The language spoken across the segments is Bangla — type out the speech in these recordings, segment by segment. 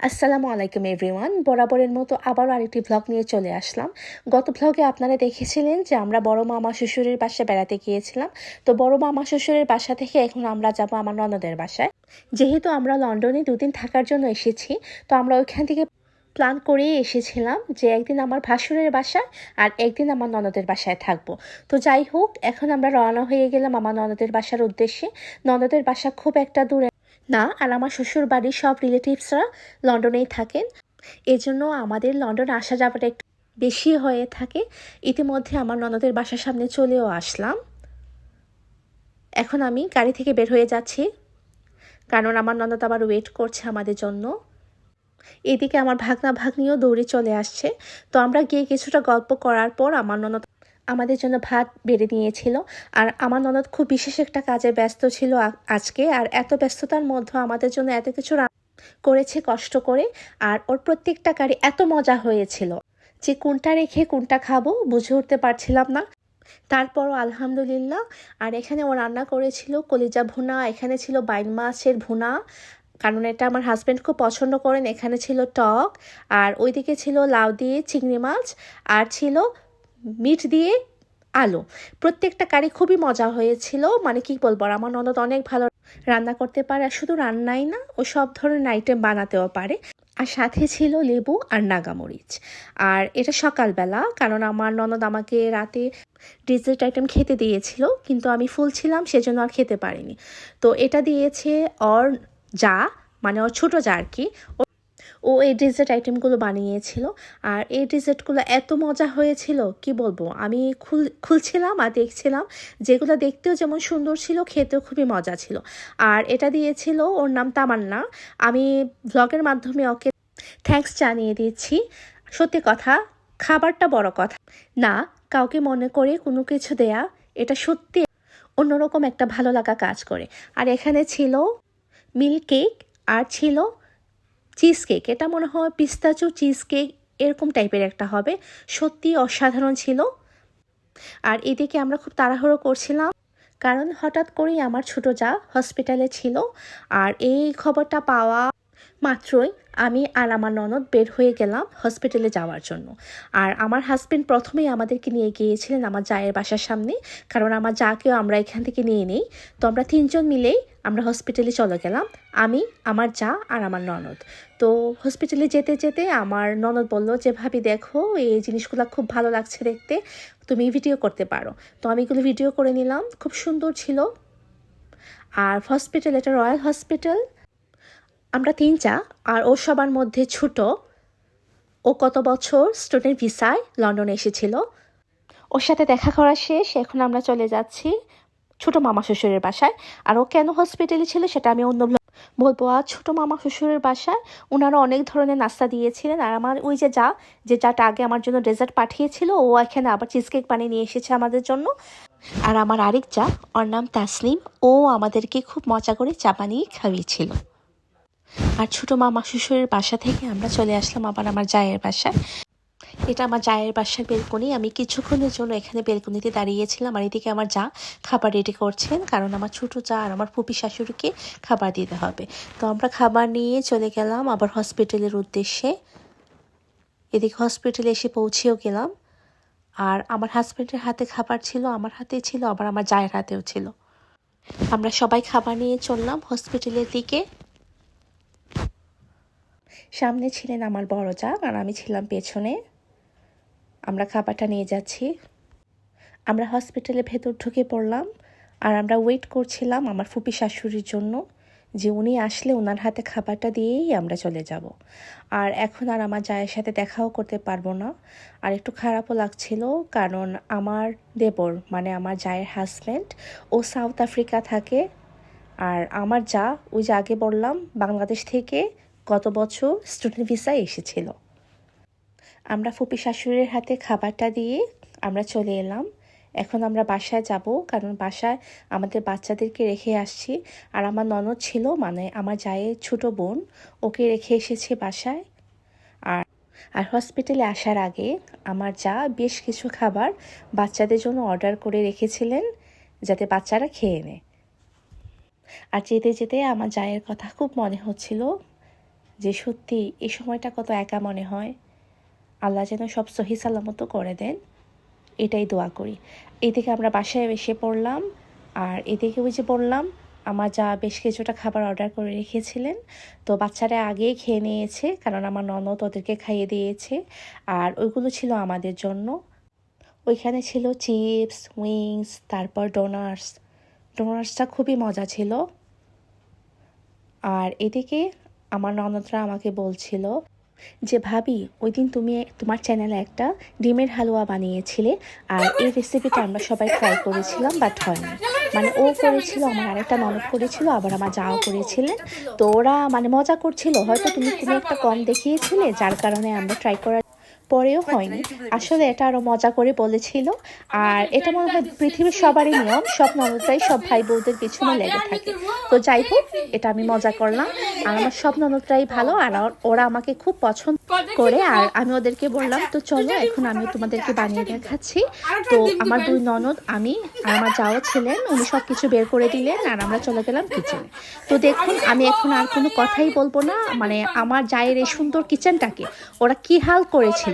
আসসালামু আলাইকুম এভরিওয়ান বরাবরের মতো আবারও আরেকটি ভ্লগ নিয়ে চলে আসলাম। গত ভ্লগে আপনারা দেখেছিলেন যে আমরা বড় মামা শ্বশুরের বাসায় বেড়াতে গিয়েছিলাম। তো বড় মামা শ্বশুরের বাসা থেকে এখন আমরা যাব আমার ননদের বাসায়। যেহেতু আমরা লন্ডনে দুদিন থাকার জন্য এসেছি, তো আমরা ওইখান থেকে প্ল্যান করেই এসেছিলাম যে একদিন আমার ভাসুরের বাসায় আর একদিন আমার ননদের বাসায় থাকব। তো যাই হোক, এখন আমরা রওনা হয়ে গেলাম আমার ননদের বাসার উদ্দেশ্যে। ননদের বাসা খুব একটা দূরে না, আর আমার শ্বশুর বাড়ির সব রিলেটিভসরা লন্ডনেই থাকেন। এজন্য আমাদের লন্ডন আসা যাওয়াটা একটু বেশি হয়ে থাকে। ইতিমধ্যে আমার ননদের বাসার সামনে চলেও আসলাম। এখন আমি গাড়ি থেকে বের হয়ে যাচ্ছি, কারণ আমার ননদ আবার ওয়েট করছে আমাদের জন্য। এদিকে আমার ভাগনা ভাগ্নিও দৌড়ে চলে আসছে। তো আমরা গিয়ে কিছুটা গল্প করার পর আমার ননদ আমাদের জন্য ভাত বেড়ে নিয়েছিল। আর আমার ননদ খুব বিশেষ একটা কাজে ব্যস্ত ছিল আজকে। আর এত ব্যস্ততার মধ্যে আমাদের জন্য এত কিছু করেছে কষ্ট করে। আর ওর প্রত্যেকটা কারি এত মজা হয়েছিল যে কোনটা রেখে কোনটা খাব বুঝে উঠতে পারছিলাম না। তারপরও আলহামদুলিল্লাহ। আর এখানে ও রান্না করেছিল কলিজা ভুনা, এখানে ছিল বাইন মাছের ভুনা। কারণ এটা আমার হাজব্যান্ড খুব পছন্দ করেন, এখানে ছিল টক। আর ওইদিকে ছিল লাউ দিয়ে চিংড়ি মাছ। আর ছিল মিট দিয়ে আলু। প্রত্যেকটা কারি খুবই মজা হয়েছিল। মানে কি বলব আমার ননদ অনেক ভালো রান্না করতে পারে, আর শুধু রান্নাই না, ও সব ধরনের আইটেম বানাতেও পারে। আর সাথে ছিল লেবু আর নাগামরিচ। আর এটা সকালবেলা, কারণ আমার ননদ আমাকে রাতে ডেজার্ট আইটেম খেতে দিয়েছিল, কিন্তু আমি ফুল ছিলাম, সেজন্য আর খেতে পারিনি। তো এটা দিয়েছে অর যা মানে ওর ছোটো যা আর কি, ও- ও এই ডেজার্ট আইটেমগুলো বানিয়েছিল। আর এই ডেজার্টগুলো এত মজা হয়েছিল, কি বলব? আমি খুল, খুলছিলাম আর দেখছিলাম, যেগুলো দেখতেও যেমন সুন্দর ছিল, খেতেও খুবই মজা ছিল। আর এটা দিয়েছিল ওর নাম তামান্না। আমি ব্লগের মাধ্যমে ওকে থ্যাঙ্কস জানিয়ে দিচ্ছি। সত্যি কথা, খাবারটা বড় কথা। না, কাউকে মনে করে কোনো কিছু দেয়া, এটা সত্যি অন্যরকম একটা ভালো লাগা কাজ করে। আর এখানে ছিল মিল্ক কেক আর ছিল চিজ কেক এটা মনে হয় পিস্তাচু চিজ কেক এরকম টাইপের একটা হবে। সত্যি অসাধারণ ছিল। আর এদিকে আমরা খুব তাড়াহুড়ো করছিলাম, কারণ হঠাৎ করেই আমার ছোটো যা হসপিটালে ছিল। আর এই খবরটা পাওয়া মাত্রই আমি আর আমার ননদ বের হয়ে গেলাম হসপিটালে যাওয়ার জন্য। আর আমার হাজবেন্ড প্রথমেই আমাদেরকে নিয়ে গিয়েছিলেন আমার জায়ের বাসার সামনে, কারণ আমার যাকেও আমরা এখান থেকে নিয়ে নিই। তো আমরা তিনজন মিলেই আমরা হসপিটালে চলে গেলাম, আমি, আমার যা আর আমার ননদ। তো হসপিটালে যেতে যেতে আমার ননদ বলল যে, ভাবি দেখো, এই জিনিসগুলো খুব ভালো লাগছে দেখতে, তুমি ভিডিও করতে পারো। তো আমি এগুলো ভিডিও করে নিলাম, খুব সুন্দর ছিল। আর হসপিটাল এটা রয়্যাল হসপিটাল আমরা তিন চা আর ও সবার মধ্যে ছোট। ও কত বছর স্টুডেন্ট ভিসায় লন্ডনে এসেছিল। ওর সাথে দেখা করা শেষ, এখন আমরা চলে যাচ্ছি ছোট মামা শ্বশুরের বাসায়। আর ও কেন হসপিটালে ছিল সেটা আমি অন্য বলব। আর ছোট মামা শ্বশুরের বাসায় ওনারা অনেক ধরনের নাস্তা দিয়েছিলেন। আর আমার ওই যে যা, যে যাটা আগে আমার জন্য ডেজার্ট পাঠিয়েছিল, ও এখানে আবার চিজ কেক বানিয়ে নিয়ে এসেছে আমাদের জন্য। আর আমার আরেক যা, ওর নাম তাসলিম ও আমাদেরকে খুব মজা করে চা বানিয়ে খাইয়েছিল। আর ছোট মামা শ্বশুরের বাসা থেকে আমরা চলে আসলাম আবার আমার জায়ের বাসায় এটা আমার জায়ের বাসার বেলকনি। আমি কিছুক্ষণের জন্য এখানে বেলকনিতে দাঁড়িয়েছিলাম আর এদিকে আমার যা খাবার রেডি করছেন, কারণ আমার ছোট যা আর আমার পুপি শাশুড়িকে খাবার দিতে হবে। তো আমরা খাবার নিয়ে চলে গেলাম আবার হসপিটালের উদ্দেশ্যে। এদিকে হসপিটালে এসে পৌঁছেও গেলাম। আর আমার হাজব্যান্ডের হাতে খাবার ছিল, আমার হাতে ছিল, আবার আমার জায়ের হাতেও ছিল। আমরা সবাই খাবার নিয়ে চললাম হসপিটালের দিকে। সামনে ছিলেন আমার বড় যা, আর আমি ছিলাম পেছনে। আমরা খাবারটা নিয়ে যাচ্ছি। আমরা হসপিটালে ভেতর ঢুকে পড়লাম, আর আমরা ওয়েট করছিলাম আমার ফুপি শাশুড়ির জন্য যে উনি আসলে ওনার হাতে খাবারটা দিয়েই আমরা চলে যাব। আর এখন আর আমার জায়ের সাথে দেখাও করতে পারব না। আর একটু খারাপও লাগছিল, কারণ আমার দেবর মানে আমার জায়ের হাজব্যান্ড ও সাউথ আফ্রিকা থাকে। আর আমার যা, ওই যে আগে বললাম, বাংলাদেশ থেকে গত বছর স্টুডেন্ট ভিসায় এসেছিল। আমরা ফুপি শাশুড়ির হাতে খাবারটা দিয়ে আমরা চলে এলাম। এখন আমরা বাসায় যাব, কারণ বাসায় আমাদের বাচ্চাদেরকে রেখে আসছি। আর আমার ননদ ছিল মানে আমার জায়ের ছোট বোন, ওকে রেখে এসেছে বাসায়। আর আর হসপিটালে আসার আগে আমার যা বেশ কিছু খাবার বাচ্চাদের জন্য অর্ডার করে রেখেছিলেন, যাতে বাচ্চারা খেয়ে নেয়। আর যেতে যেতে আমার জায়ের কথা খুব মনে হচ্ছিল। যে সত্যি এই সময়টা কত একা মনে হয়। আল্লাহ যেন সব সহি সালামত করে দেন, এটাই দোয়া করি। এদিকে আমরা বাসায় এসে পড়লাম, আর এদিকে ওই যে বললাম, আমার যা বেশ কিছুটা খাবার অর্ডার করে রেখেছিলেন, তো বাচ্চারা আগেই খেয়ে নিয়েছে, কারণ আমার ননদ ওদেরকে খাইয়ে দিয়েছে, আর ওইগুলো ছিল আমাদের জন্য। ওইখানে ছিল চিপস, উইংস, তারপর ডোনার্স। ডোনার্সটা খুবই মজা ছিল। আর এদিকে আমার ননদরা আমাকে বলছিল যে, ভাবি, ওই দিন তুমি তোমার চ্যানেলে একটা ডিমের হালুয়া বানিয়েছিলে আর এই রেসিপিটা আমরা সবাই ট্রাই করেছিলাম বাট হয়নি। মানে ও করেছিল, আমার আরেকটা ননদ করেছিল, আবার আমার যাও করেছিলেন তো ওরা মানে মজা করছিল, হয়তো তুমি তুমি একটা কম দেখিয়েছিলে, যার কারণে আমরা ট্রাই করার পরেও হয়নি। আসলে এটা আরও মজা করে বলেছিল। আর এটা মনে হয় পৃথিবীর সবারই নিয়ম সব ননদরাই সব ভাই বউদের পিছনে লেগে থাকে। তো যাই হোক এটা আমি মজা করলাম। আর আমার সব ননদরাই ভালো আর ওরা আমাকে খুব পছন্দ করে। আর আমি ওদেরকে বললাম তো চলো এখন আমি তোমাদেরকে বানিয়ে দেখাচ্ছি। তো আমার দুই ননদ আমি আর আমার যাও ছিলেন উনি সব কিছু বের করে দিলেন আর আমরা চলে গেলাম কিচেনে তো দেখুন আমি এখন আর কোনো কথাই বলব না। মানে আমার জায়ের এই সুন্দর কিচেনটাকে ওরা কি হাল করেছিল।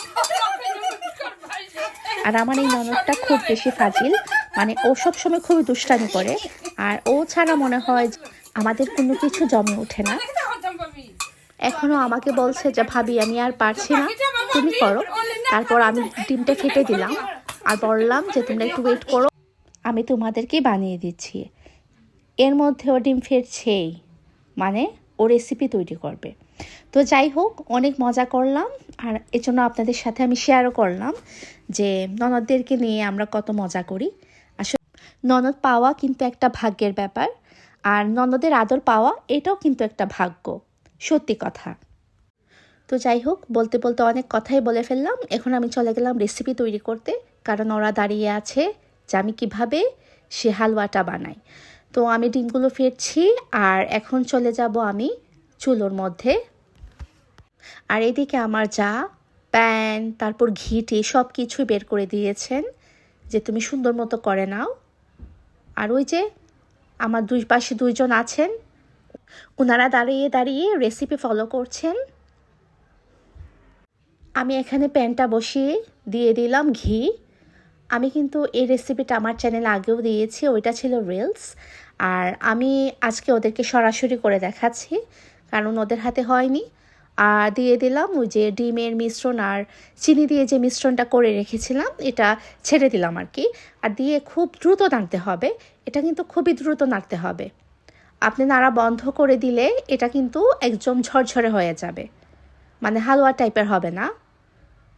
আর আমার এই ননদটা খুব বেশি ফাজিল মানে ও সব সময় খুবই দুষ্টামি করে। আর ও ছাড়া মনে হয় আমাদের কোনো কিছু জমে ওঠে না। দেখতে হতাম পাবি এখনও আমাকে বলছে যে, ভাবি, আমি আর পারছি না। তুমি করো। তারপর আমি ডিমটা ফেটে দিলাম আর বললাম যে, তোমরা একটু ওয়েট করো। আমি তোমাদেরকে বানিয়ে দিচ্ছি। এর মধ্যেও ডিম ফেটছেই। মানে ও রেসিপি তৈরি করবে। তো যাই হোক, অনেক মজা করলাম। আর এজন্য আপনাদের সাথে আমি শেয়ারও করলাম যে ননদদেরকে নিয়ে আমরা কত মজা করি। আসলে ননদ পাওয়া কিন্তু একটা ভাগ্যের ব্যাপার, আর ননদের আদর পাওয়া এটাও কিন্তু একটা ভাগ্য। সত্যি কথা। তো যাই হোক, বলতে বলতে অনেক কথাই বলে ফেললাম। এখন আমি চলে গেলাম রেসিপি তৈরি করতে, কারণ ওরা দাঁড়িয়ে আছে যে আমি কীভাবে সে হালুয়াটা বানাই। তো আমি ডিমগুলো ফেটছি আর এখন চলে যাব আমি চুলোর মধ্যে। আর এদিকে আমার যা, প্যান, তারপর ঘিটি সব কিছুই বের করে দিয়েছেন যে তুমি সুন্দর মতো করে নাও। আর ওই যে আমার দুই পাশে দুইজন আছেন ওনারা দাঁড়িয়ে দাঁড়িয়ে রেসিপি ফলো করছেন। আমি এখানে প্যানটা বসিয়ে দিয়ে দিলাম ঘি। আমি কিন্তু এই রেসিপিটা আমার চ্যানেলে আগেও দিয়েছি, ওইটা ছিল রিলস আর আমি আজকে ওদেরকে সরাসরি করে দেখাচ্ছি, কারণ ওদের হাতে হয়নি। আর দিয়ে দিলাম ওই যে ডিমের মিশ্রণ আর চিনি দিয়ে যে মিশ্রণটা করে রেখেছিলাম, এটা ছেড়ে দিলাম আর কি। আর দিয়ে খুব দ্রুত নাড়তে হবে, এটা কিন্তু খুবই দ্রুত নাড়তে হবে। আপনি নাড়া বন্ধ করে দিলে এটা কিন্তু একদম ঝরঝরে হয়ে যাবে। মানে হালুয়া টাইপের হবে না।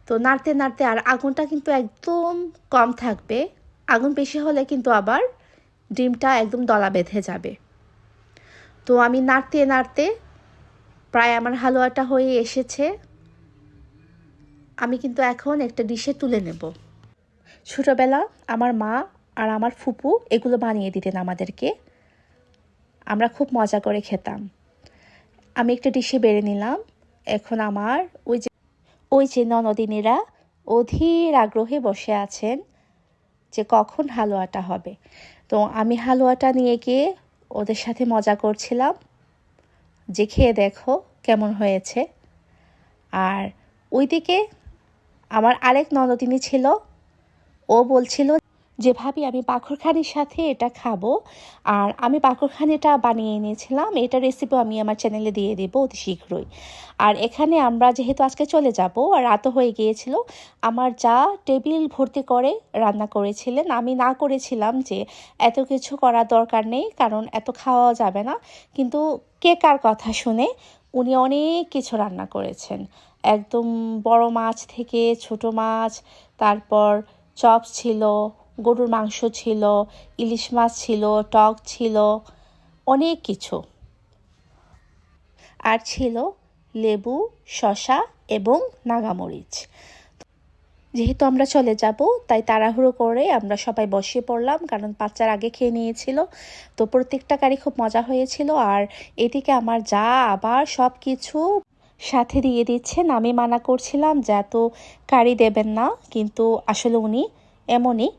তো নাড়তে নাড়তে আর আগুনটা কিন্তু একদম কম থাকবে। আগুন বেশি হলে কিন্তু আবার ডিমটা একদম দলা বেঁধে যাবে। তো আমি নাড়তে নাড়তে প্রায় আমার হালুয়াটা হয়ে এসেছে। আমি কিন্তু এখন একটা ডিশে তুলে নেব। ছোটোবেলা আমার মা আর আমার ফুপু এগুলো বানিয়ে দিতেন আমাদেরকে। আমরা খুব মজা করে খেতাম। আমি একটা ডিশে বেড়ে নিলাম। এখন আমার ওই যে ওই যে ননদিনীরা অধীর আগ্রহে বসে আছেন যে কখন হালুয়াটা হবে। তো আমি হালুয়াটা নিয়ে গিয়ে ওদের সাথে মজা করছিলাম। যে খেয়ে দেখো কেমন হয়েছে। আর ওইদিকে আমার আরেক ননদিনী ছিল, ও বলছিল যে ভাবি, আমি পাখরখানির সাথে এটা খাব। আর আমি পাখরখানিটা বানিয়ে এনেছিলাম, এটা রেসিপিও আমি আমার চ্যানেলে দিয়ে দেবো অতি শীঘ্রই। আর এখানে আমরা যেহেতু আজকে চলে যাব, আর রাতও হয়ে গিয়েছিল, আমার যা টেবিল ভর্তি করে রান্না করেছিলেন, আমি না করেছিলাম যে এত কিছু করার দরকার নেই, কারণ এত খাওয়া যাবে না। কিন্তু কে কার কথা শুনে উনি অনেক কিছু রান্না করেছেন। একদম বড় মাছ থেকে ছোট মাছ, তারপর চপ ছিল গরুর মাংস ছিল, ইলিশ মাছ ছিল, টক ছিল, অনেক কিছু। আর ছিল লেবু শশা এবং নাগামরিচ। যেহেতু আমরা চলে যাব, তাই তাড়াহুড়ো করে আমরা সবাই বসে পড়লাম, কারণ বাচ্চার আগে খেয়ে নিয়েছিল। তো প্রত্যেকটা কারি খুব মজা হয়েছিল, আর এদিকে আমার যা, আবার সব কিছু সাথে দিয়ে দিচ্ছেন। আমি মানা করছিলাম যে এত কারি দেবেন না, কিন্তু আসলে উনি এমনই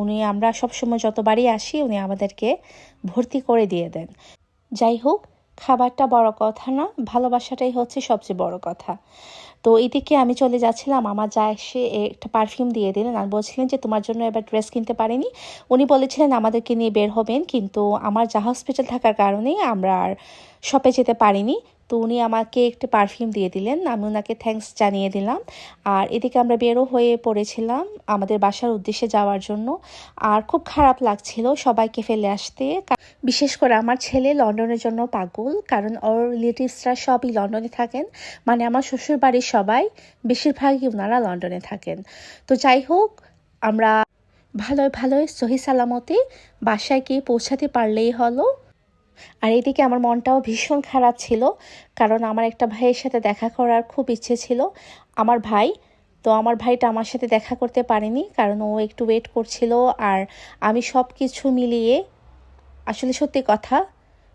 উনি আমরা সবসময় যতবারই আসি, উনি আমাদেরকে ভর্তি করে দিয়ে দেন। যাই হোক, খাবারটা বড় কথা না, ভালোবাসাটাই হচ্ছে সবচেয়ে বড় কথা। তো এদিকে আমি চলে যাচ্ছিলাম, আমার যা এসে একটা পারফিউম দিয়ে দিলেন। আর বলছিলেন যে, তোমার জন্য এবার ড্রেস কিনতে পারিনি। উনি বলেছিলেন, আমাদেরকে নিয়ে বের হবেন। কিন্তু আমার যা হসপিটাল থাকার কারণে আমরা আর শপে যেতে পারিনি। তো উনি আমাকে একটি পারফিউম দিয়ে দিলেন। আমি ওনাকে থ্যাঙ্কস জানিয়ে দিলাম। আর এদিকে আমরা বেরো হয়ে পড়েছিলাম আমাদের বাসার উদ্দেশ্যে যাওয়ার জন্য। আর খুব খারাপ লাগছিল সবাইকে ফেলে আসতে। বিশেষ করে আমার ছেলে লন্ডনের জন্য পাগল, কারণ ওর রিলেটিভসরা সবই লন্ডনে থাকেন। মানে আমার শ্বশুর বাড়ির সবাই, বেশিরভাগই ওনারা লন্ডনে থাকেন। তো যাই হোক, আমরা ভালোই ভালোই সহি সালামতে বাসায় গিয়ে পৌঁছাতে পারলেই হলো। আর এদিকে আমার মনটাও ভীষণ খারাপ ছিল, কারণ আমার একটা ভাইয়ের সাথে দেখা করার খুব ইচ্ছে ছিল। আমার ভাই, তো আমার ভাইটা আমার সাথে দেখা করতে পারেনি, কারণ ও একটু ওয়েট করছিল আর আমি সব কিছু মিলিয়ে, আসলে সত্যি কথা,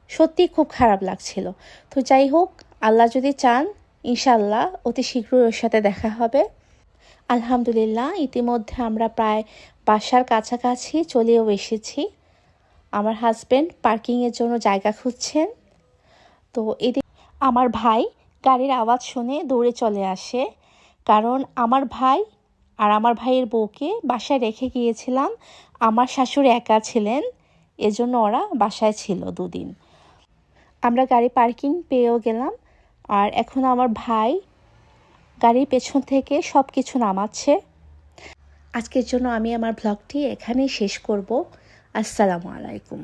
সত্যি খুব খারাপ লাগছিল। তো যাই হোক, আল্লাহ যদি চান ইনশাল্লাহ অতি শীঘ্রই ওর সাথে দেখা হবে। আলহামদুলিল্লাহ, ইতিমধ্যে আমরা প্রায় বাসার কাছাকাছি চলেও এসেছি। আমার হাজব্যান্ড পার্কিংয়ের জন্য জায়গা খুঁজছেন। তো এদিকে আমার ভাই গাড়ির আওয়াজ শুনে দৌড়ে চলে আসে। কারণ আমার ভাই আর আমার ভাইয়ের বউকে বাসায় রেখে গিয়েছিলাম। আমার শাশুড়ি একা ছিলেন, এজন্য ওরা বাসায় ছিল দুদিন। আমরা গাড়ি পার্কিং পেয়েও গেলাম। আর এখন আমার ভাই গাড়ির পেছন থেকে সব কিছু নামাচ্ছে। আজকের জন্য আমি আমার ব্লগটি এখানেই শেষ করব। আসসালামু আলাইকুম।